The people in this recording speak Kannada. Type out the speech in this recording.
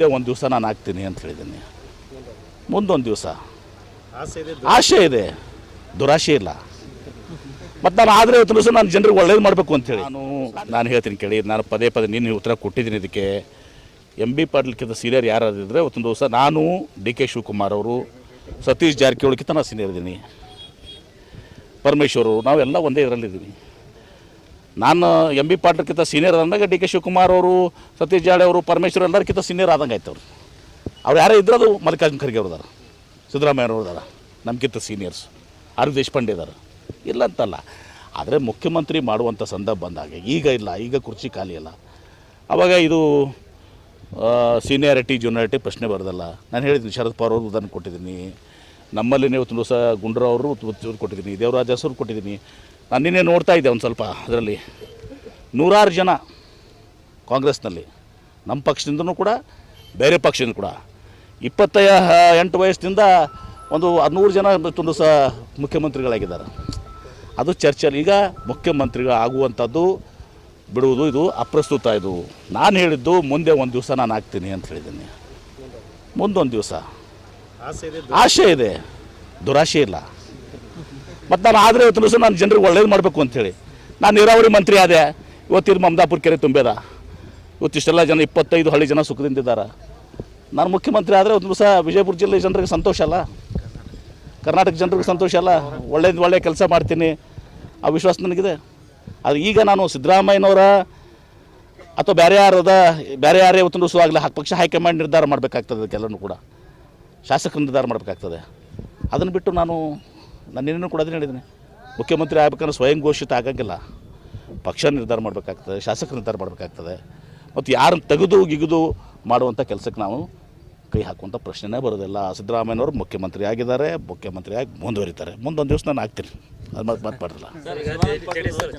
ಇದೇ ಒಂದು ದಿವಸ ನಾನು ಆಗ್ತೀನಿ ಅಂತ ಹೇಳಿದ್ದೀನಿ ಮುಂದೊಂದು ದಿವಸ. ಆಸೆ ಇದೆ ಆಶೆ ಇದೆ. ದುರಾಶೆ ಇಲ್ಲ. ಮತ್ತು ನಾನು ಆದರೆ ಇವತ್ತು ದಿವಸ ನಾನು ಜನರಿಗೆ ಒಳ್ಳೇದು ಮಾಡಬೇಕು ಅಂತೇಳಿ ನಾನು ನಾನು ಹೇಳ್ತೀನಿ ಕೇಳಿ ನಾನು ಪದೇ ಪದೇ ನೀನು ಉತ್ತರ ಕೊಟ್ಟಿದ್ದೀನಿ ಇದಕ್ಕೆ. ಎಂ ಬಿ ಪಾಟೀಲ್ಕಿಂತ ಸೀನಿಯರ್ ಯಾರಾದಿದ್ರೆ ಇವತ್ತೊಂದು ದಿವಸ ನಾನು ಡಿ ಕೆ ಶಿವಕುಮಾರ್ ಅವರು ಸತೀಶ್ ಜಾರಕಿಹೊಳಿಗಿಂತ ನಾನು ಸೀನಿಯರ್ ಇದ್ದೀನಿ ಪರಮೇಶ್ವರು ನಾವೆಲ್ಲ ಒಂದೇ ಇದರಲ್ಲಿದ್ದೀವಿ. ನಾನು ಎಂ ಬಿ ಪಾಟೀಲ್ಕಿಂತ ಸೀನಿಯರ್ ಆದಂಗೆ ಡಿ ಕೆ ಶಿವಕುಮಾರ್ ಅವರು, ಸತೀಶ್ ಜಾಡೆ ಅವರು, ಪರಮೇಶ್ವರ್ ಎಲ್ಲರಿಗಿಂತ ಸೀನಿಯರ್ ಆದಂಗೆ ಆಯ್ತು ಅವ್ರು. ಅವ್ರು ಯಾರೇ ಇದ್ರೆ ಅದು ಮಲ್ಲಿಕಾರ್ಜುನ ಖರ್ಗೆ ಅವ್ರದಾರ, ಸಿದ್ದರಾಮಯ್ಯ ಅವರು ನಮಗಿಂತ ಸೀನಿಯರ್ಸ್ ಆರ್ ದೇಶಪಾಂಡೆ ಇದ್ದಾರೆ ಇಲ್ಲ ಅಂತಲ್ಲ. ಆದರೆ ಮುಖ್ಯಮಂತ್ರಿ ಮಾಡುವಂಥ ಸಂದರ್ಭ ಬಂದಾಗ, ಈಗ ಇಲ್ಲ, ಈಗ ಕುರ್ಚಿ ಖಾಲಿ ಇಲ್ಲ ಆವಾಗ ಇದು ಸೀನಿಯಾರಿಟಿ ಜೂನಿಯಾರಿಟಿ ಪ್ರಶ್ನೆ ಬರೋದಲ್ಲ. ನಾನು ಹೇಳಿದ್ದೀನಿ ಶರದ್ ಪವಾರ್ ಅವರು ಉದಾಹರಣೆ ಕೊಟ್ಟಿದ್ದೀನಿ. ನಮ್ಮಲ್ಲಿ ತುಂಬ ದಿವಸ ಗುಂಡ್ರವರು ಕೊಟ್ಟಿದ್ದೀನಿ, ದೇವರಾಜ ಹೆಸರು ಕೊಟ್ಟಿದ್ದೀನಿ. ನಾನು ನಿನ್ನೆ ನೋಡ್ತಾ ಇದ್ದೆ ಒಂದು ಸ್ವಲ್ಪ ಅದರಲ್ಲಿ ನೂರಾರು ಜನ ಕಾಂಗ್ರೆಸ್ನಲ್ಲಿ ನಮ್ಮ ಪಕ್ಷದಿಂದನೂ ಕೂಡ ಬೇರೆ ಪಕ್ಷದಿಂದ ಕೂಡ. ಇಪ್ಪತ್ತ ಎಂಟು ವಯಸ್ಸಿನಿಂದ ಒಂದು ಹದಿನೂರು ಜನ ಒಂದು ಸಹ ಮುಖ್ಯಮಂತ್ರಿಗಳಾಗಿದ್ದಾರೆ. ಅದು ಚರ್ಚೆಯಲ್ಲಿ ಈಗ ಮುಖ್ಯಮಂತ್ರಿಗಳು ಆಗುವಂಥದ್ದು ಬಿಡುವುದು ಇದು ಅಪ್ರಸ್ತುತ ಇದು. ನಾನು ಹೇಳಿದ್ದು ಮುಂದೆ ಒಂದು ದಿವಸ ನಾನು ಆಗ್ತೀನಿ ಅಂತ ಹೇಳಿದ್ದೀನಿ. ಮುಂದೊಂದು ದಿವಸ. ಆಸೆ ಇದೆ ಆಶೆ ಇದೆ. ದುರಾಶೆ ಇಲ್ಲ. ಮತ್ತು ನಾನು ಆದರೆ ಇವತ್ತು ದಿವಸ ನಾನು ಜನರಿಗೆ ಒಳ್ಳೇದು ಮಾಡಬೇಕು ಅಂತೇಳಿ. ನಾನು ನೀರಾವರಿ ಮಂತ್ರಿ ಆದೆ. ಇವತ್ತಿನ ಮಮದಾಪುರ ಕೆರೆ ತುಂಬ್ಯದ ಇವತ್ತಿಷ್ಟೆಲ್ಲ ಜನ, ಇಪ್ಪತ್ತೈದು ಹಳ್ಳಿ ಜನ ಸುಖದಿಂದಿದ್ದಾರೆ ನಾನು ಮುಖ್ಯಮಂತ್ರಿ ಆದರೆ ಒಂದು ದಿವಸ ವಿಜಯಪುರ ಜಿಲ್ಲೆ ಜನರಿಗೆ ಸಂತೋಷ ಅಲ್ಲ. ಕರ್ನಾಟಕ ಜನರಿಗೆ ಸಂತೋಷ ಅಲ್ಲ. ಒಳ್ಳೇದು ಒಳ್ಳೆಯ ಕೆಲಸ ಮಾಡ್ತೀನಿ. ಆ ವಿಶ್ವಾಸ ನನಗಿದೆ. ಅದು ಈಗ ನಾನು ಸಿದ್ದರಾಮಯ್ಯನವರ ಅಥವಾ ಬೇರೆ ಯಾರದ ಬೇರೆ ಯಾರೇ ಇವತ್ತು ದಿವಸ ಆಗಲಿ ಪಕ್ಷ ಹೈಕಮಾಂಡ್ ನಿರ್ಧಾರ ಮಾಡಬೇಕಾಗ್ತದೆ ಅದಕ್ಕೆಲ್ಲನೂ ಕೂಡ. ಶಾಸಕರು ನಿರ್ಧಾರ ಮಾಡಬೇಕಾಗ್ತದೆ. ಅದನ್ನು ಬಿಟ್ಟು ನಾನು ನಾನು ಏನೇನು ಕೂಡ ಅದನ್ನ ಹೇಳಿದ್ದೀನಿ. ಮುಖ್ಯಮಂತ್ರಿ ಆಗ್ಬೇಕಂದ್ರೆ ಸ್ವಯಂ ಘೋಷಿತ ಆಗಂಗಿಲ್ಲ. ಪಕ್ಷ ನಿರ್ಧಾರ ಮಾಡಬೇಕಾಗ್ತದೆ, ಶಾಸಕ ನಿರ್ಧಾರ ಮಾಡಬೇಕಾಗ್ತದೆ. ಮತ್ತು ಯಾರನ್ನು ತೆಗೆದು, ಗಿಗಿದು ಮಾಡುವಂಥ ಕೆಲಸಕ್ಕೆ ನಾವು ಕೈ ಹಾಕುವಂಥ ಪ್ರಶ್ನೆನೇ ಬರೋದಿಲ್ಲ. ಸಿದ್ದರಾಮಯ್ಯನವರು ಮುಖ್ಯಮಂತ್ರಿ ಆಗಿದ್ದಾರೆ, ಮುಖ್ಯಮಂತ್ರಿಯಾಗಿ ಮುಂದುವರಿತಾರೆ. ಮುಂದೊಂದು ದಿವಸ ನಾನು ಆಗ್ತೀನಿ. ಅದು ಮತ್ತೆ ಮಾತಾಡಲ್ಲ